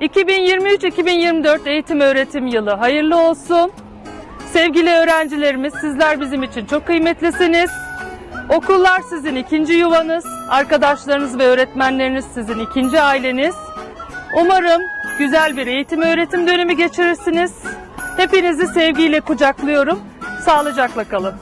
2023-2024 eğitim öğretim yılı hayırlı olsun. Sevgili öğrencilerimiz sizler bizim için çok kıymetlisiniz. Okullar sizin ikinci yuvanız, arkadaşlarınız ve öğretmenleriniz sizin ikinci aileniz. Umarım güzel bir eğitim öğretim dönemi geçirirsiniz. Hepinizi sevgiyle kucaklıyorum. Sağlıcakla kalın.